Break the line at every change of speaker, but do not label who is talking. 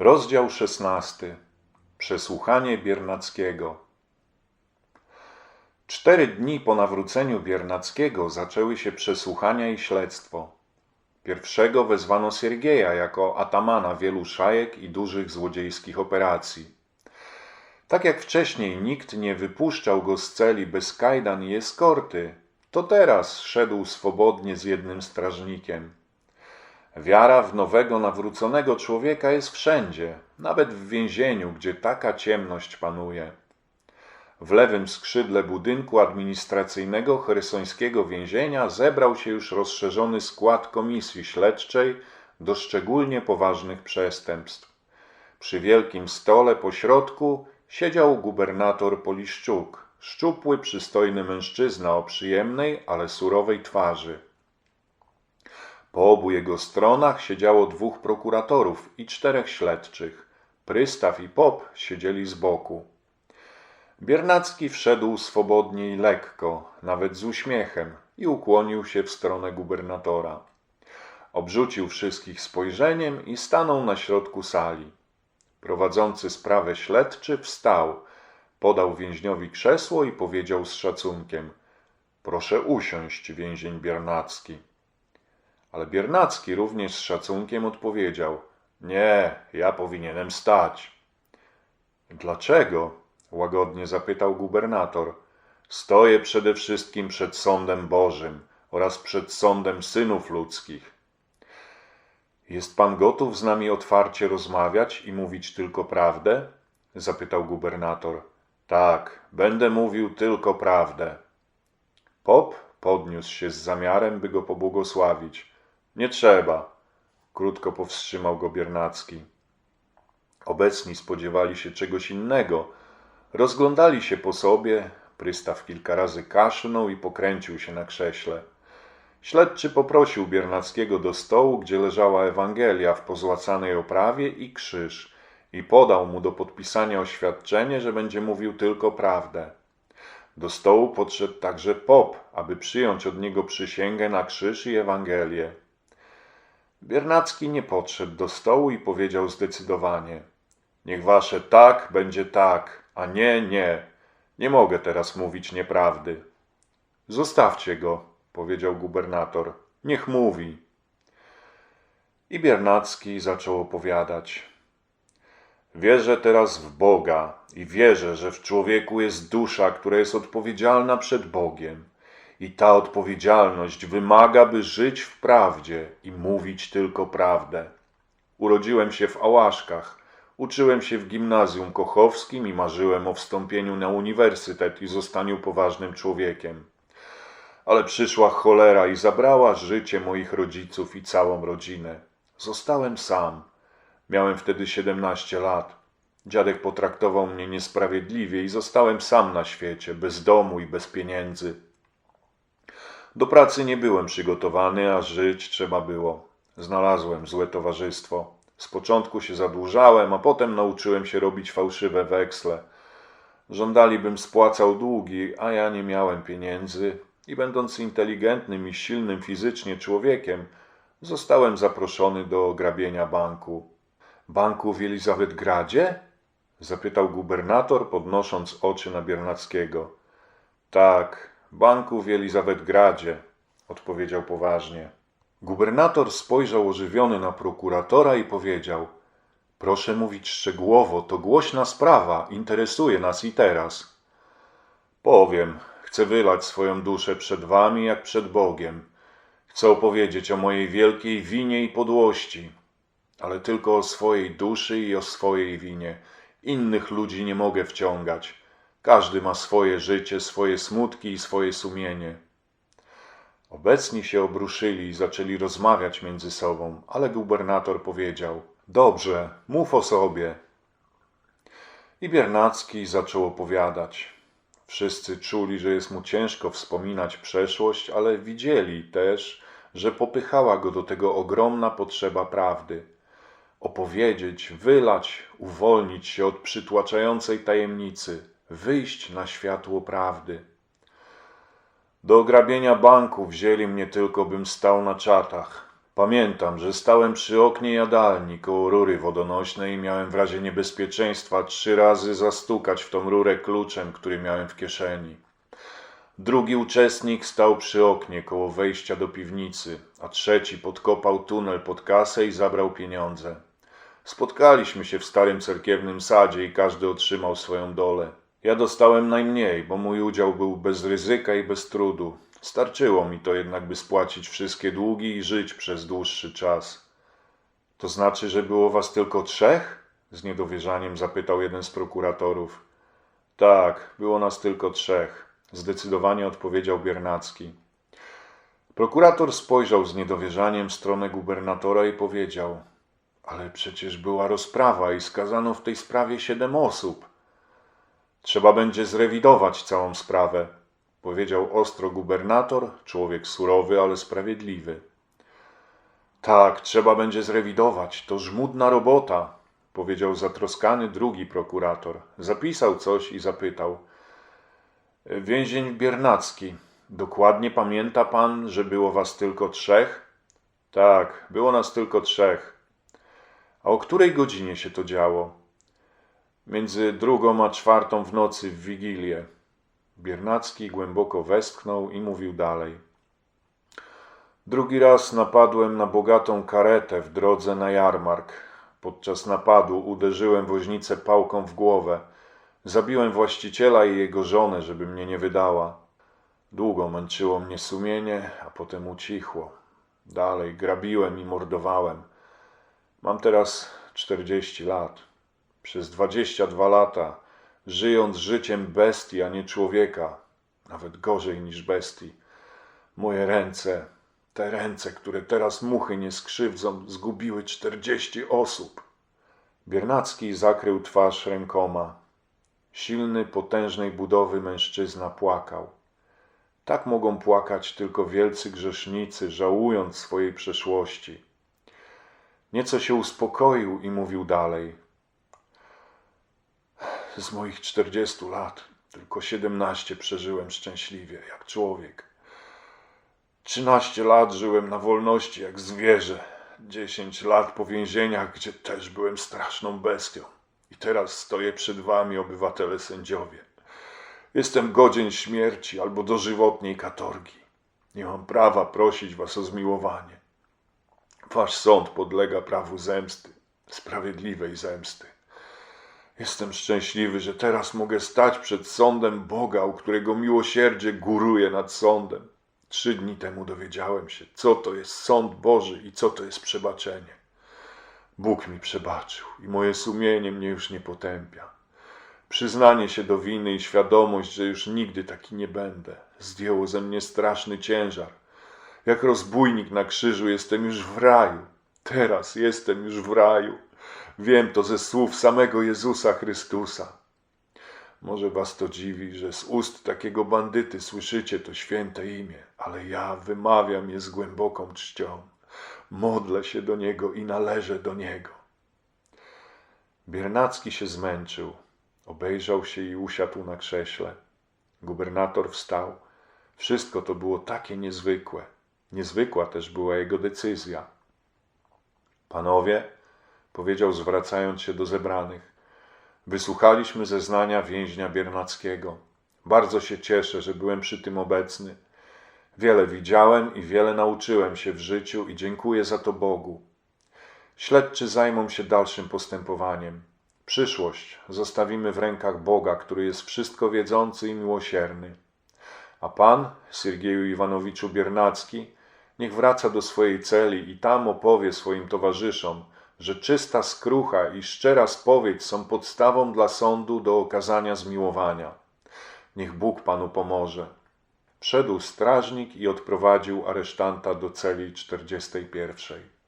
Rozdział szesnasty. Przesłuchanie Biernackiego. Cztery dni po nawróceniu Biernackiego zaczęły się przesłuchania i śledztwo. Pierwszego wezwano Siergieja jako atamana wielu szajek i dużych złodziejskich operacji. Tak jak wcześniej nikt nie wypuszczał go z celi bez kajdan i eskorty, to teraz szedł swobodnie z jednym strażnikiem. Wiara w nowego, nawróconego człowieka jest wszędzie, nawet w więzieniu, gdzie taka ciemność panuje. W lewym skrzydle budynku administracyjnego cheresońskiego więzienia zebrał się już rozszerzony skład komisji śledczej do szczególnie poważnych przestępstw. Przy wielkim stole po środku siedział gubernator Poliszczuk, szczupły, przystojny mężczyzna o przyjemnej, ale surowej twarzy. Po obu jego stronach siedziało dwóch prokuratorów i czterech śledczych. Prystaw i Pop siedzieli z boku. Biernacki wszedł swobodnie i lekko, nawet z uśmiechem, i ukłonił się w stronę gubernatora. Obrzucił wszystkich spojrzeniem i stanął na środku sali. Prowadzący sprawę śledczy wstał, podał więźniowi krzesło i powiedział z szacunkiem: Proszę usiąść, więzień Biernacki. Ale Biernacki również z szacunkiem odpowiedział: Nie, ja powinienem stać. Dlaczego? łagodnie zapytał gubernator. Stoję przede wszystkim przed sądem Bożym oraz przed sądem synów ludzkich. Jest pan gotów z nami otwarcie rozmawiać i mówić tylko prawdę? zapytał gubernator. Tak, będę mówił tylko prawdę. Pop podniósł się z zamiarem, by go pobłogosławić. Nie trzeba, krótko powstrzymał go Biernacki. Obecni spodziewali się czegoś innego. Rozglądali się po sobie, Prystaw kilka razy kaszlnął i pokręcił się na krześle. Śledczy poprosił Biernackiego do stołu, gdzie leżała Ewangelia w pozłacanej oprawie i krzyż i podał mu do podpisania oświadczenie, że będzie mówił tylko prawdę. Do stołu podszedł także pop, aby przyjąć od niego przysięgę na krzyż i Ewangelię. Biernacki nie podszedł do stołu i powiedział zdecydowanie: Niech wasze tak będzie tak, a nie, nie. Nie mogę teraz mówić nieprawdy. Zostawcie go, powiedział gubernator. Niech mówi. I Biernacki zaczął opowiadać. Wierzę teraz w Boga i wierzę, że w człowieku jest dusza, która jest odpowiedzialna przed Bogiem. I ta odpowiedzialność wymaga, by żyć w prawdzie i mówić tylko prawdę. Urodziłem się w Ałaszkach, uczyłem się w gimnazjum kochowskim i marzyłem o wstąpieniu na uniwersytet i zostaniu poważnym człowiekiem. Ale przyszła cholera i zabrała życie moich rodziców i całą rodzinę. Zostałem sam. Miałem wtedy 17 lat. Dziadek potraktował mnie niesprawiedliwie i zostałem sam na świecie, bez domu i bez pieniędzy. Do pracy nie byłem przygotowany, a żyć trzeba było. Znalazłem złe towarzystwo. Z początku się zadłużałem, a potem nauczyłem się robić fałszywe weksle. Żądali, bym spłacał długi, a ja nie miałem pieniędzy i będąc inteligentnym i silnym fizycznie człowiekiem, zostałem zaproszony do ograbienia banku. Banku w Elizabethgradzie? zapytał gubernator, podnosząc oczy na Biernackiego. Tak, banku w Elizabethgradzie, odpowiedział poważnie. Gubernator spojrzał ożywiony na prokuratora i powiedział: Proszę mówić szczegółowo, to głośna sprawa, interesuje nas i teraz. Powiem, chcę wylać swoją duszę przed wami jak przed Bogiem. Chcę opowiedzieć o mojej wielkiej winie i podłości, ale tylko o swojej duszy i o swojej winie. Innych ludzi nie mogę wciągać. Każdy ma swoje życie, swoje smutki i swoje sumienie. Obecni się obruszyli i zaczęli rozmawiać między sobą, ale gubernator powiedział: Dobrze, mów o sobie. I Biernacki zaczął opowiadać. Wszyscy czuli, że jest mu ciężko wspominać przeszłość, ale widzieli też, że popychała go do tego ogromna potrzeba prawdy. Opowiedzieć, wylać, uwolnić się od przytłaczającej tajemnicy, wyjść na światło prawdy. Do ograbienia banku wzięli mnie tylko, bym stał na czatach. Pamiętam, że stałem przy oknie jadalni koło rury wodonośnej i miałem w razie niebezpieczeństwa trzy razy zastukać w tą rurę kluczem, który miałem w kieszeni. Drugi uczestnik stał przy oknie koło wejścia do piwnicy, a trzeci podkopał tunel pod kasę i zabrał pieniądze. Spotkaliśmy się w starym cerkiewnym sadzie i każdy otrzymał swoją dolę. Ja dostałem najmniej, bo mój udział był bez ryzyka i bez trudu. Starczyło mi to jednak, by spłacić wszystkie długi i żyć przez dłuższy czas. To znaczy, że było was tylko trzech? Z niedowierzaniem zapytał jeden z prokuratorów. Tak, było nas tylko trzech, zdecydowanie odpowiedział Biernacki. Prokurator spojrzał z niedowierzaniem w stronę gubernatora i powiedział: Ale przecież była rozprawa i skazano w tej sprawie siedem osób. Trzeba będzie zrewidować całą sprawę, powiedział ostro gubernator, człowiek surowy, ale sprawiedliwy. Tak, trzeba będzie zrewidować, to żmudna robota, powiedział zatroskany drugi prokurator. Zapisał coś i zapytał. Więzień Biernacki, dokładnie pamięta pan, że było was tylko trzech? Tak, było nas tylko trzech. A o której godzinie się to działo? Między drugą a czwartą w nocy w Wigilię. Biernacki głęboko westchnął i mówił dalej. Drugi raz napadłem na bogatą karetę w drodze na jarmark. Podczas napadu uderzyłem woźnicę pałką w głowę. Zabiłem właściciela i jego żonę, żeby mnie nie wydała. Długo męczyło mnie sumienie, a potem ucichło. Dalej grabiłem i mordowałem. Mam teraz czterdzieści lat. Przez dwadzieścia dwa lata, żyjąc życiem bestii, a nie człowieka, nawet gorzej niż bestii, moje ręce, te ręce, które teraz muchy nie skrzywdzą, zgubiły czterdzieści osób. Biernacki zakrył twarz rękoma. Silny, potężnej budowy mężczyzna płakał. Tak mogą płakać tylko wielcy grzesznicy, żałując swojej przeszłości. Nieco się uspokoił i mówił dalej. Z moich czterdziestu lat tylko siedemnaście przeżyłem szczęśliwie, jak człowiek. Trzynaście lat żyłem na wolności, jak zwierzę. Dziesięć lat po więzieniach, gdzie też byłem straszną bestią. I teraz stoję przed wami, obywatele sędziowie. Jestem godzien śmierci albo dożywotniej katorgi. Nie mam prawa prosić was o zmiłowanie. Wasz sąd podlega prawu zemsty, sprawiedliwej zemsty. Jestem szczęśliwy, że teraz mogę stać przed sądem Boga, u którego miłosierdzie góruje nad sądem. Trzy dni temu dowiedziałem się, co to jest sąd Boży i co to jest przebaczenie. Bóg mi przebaczył i moje sumienie mnie już nie potępia. Przyznanie się do winy i świadomość, że już nigdy taki nie będę, zdjęło ze mnie straszny ciężar. Jak rozbójnik na krzyżu jestem już w raju. Teraz jestem już w raju. Wiem to ze słów samego Jezusa Chrystusa. Może was to dziwi, że z ust takiego bandyty słyszycie to święte imię, ale ja wymawiam je z głęboką czcią. Modlę się do Niego i należę do Niego. Biernacki się zmęczył, obejrzał się i usiadł na krześle. Gubernator wstał. Wszystko to było takie niezwykłe. Niezwykła też była jego decyzja. Panowie, powiedział zwracając się do zebranych, wysłuchaliśmy zeznania więźnia Biernackiego. Bardzo się cieszę, że byłem przy tym obecny. Wiele widziałem i wiele nauczyłem się w życiu i dziękuję za to Bogu. Śledczy zajmą się dalszym postępowaniem. Przyszłość zostawimy w rękach Boga, który jest wszystko wiedzący i miłosierny. A pan, Siergieju Iwanowiczu Biernacki, niech wraca do swojej celi i tam opowie swoim towarzyszom, że czysta skrucha i szczera spowiedź są podstawą dla sądu do okazania zmiłowania. Niech Bóg panu pomoże. Wszedł strażnik i odprowadził aresztanta do celi czterdziestej pierwszej.